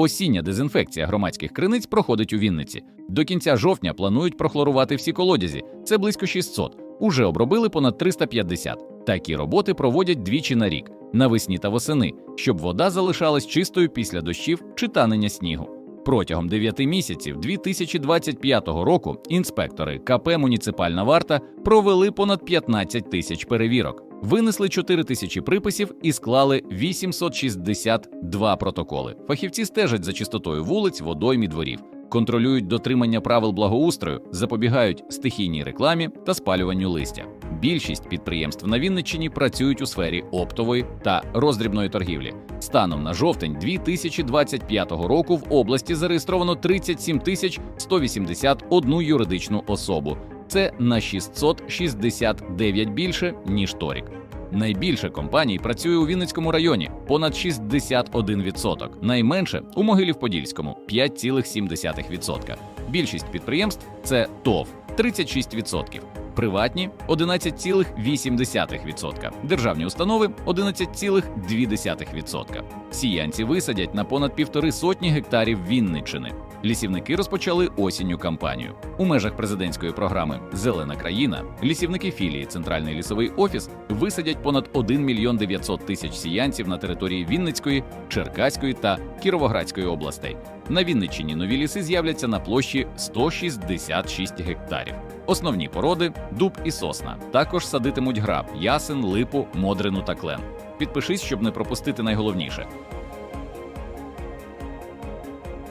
Осіння дезінфекція громадських криниць проходить у Вінниці. До кінця жовтня планують прохлорувати всі колодязі. Це близько 600. Уже обробили понад 350. Такі роботи проводять двічі на рік, навесні та восени, щоб вода залишалась чистою після дощів чи танення снігу. Протягом 9 місяців 2025 року інспектори КП Муніципальна варта провели понад 15 тисяч перевірок, винесли 4 тисячі приписів і склали 862 протоколи. Фахівці стежать за чистотою вулиць, водойм і дворів, контролюють дотримання правил благоустрою, запобігають стихійній рекламі та спалюванню листя. Більшість підприємств на Вінниччині працюють у сфері оптової та роздрібної торгівлі. Станом на жовтень 2025 року в області зареєстровано 37 тисяч 181 юридичну особу. Це на 669 більше ніж торік. Найбільше компаній працює у Вінницькому районі понад 61%. Найменше у Могилів-Подільському 5,7%. Більшість підприємств це ТОВ 36%, приватні 11,8%, державні установи 11,2%. Сіянці висадять на понад півтори сотні гектарів Вінниччини. Лісівники розпочали осінню кампанію. У межах президентської програми Зелена країна лісівники філії Центральний лісовий офіс висадять понад 1 мільйон 900 тисяч сіянців на території Вінницької, Черкаської та Кіровоградської областей. На Вінниччині нові ліси з'являться на площі 166 гектарів. Основні породи дуб і сосна. Також садитимуть граб, ясен, липу, модрину та клен. Підпишись, щоб не пропустити найголовніше.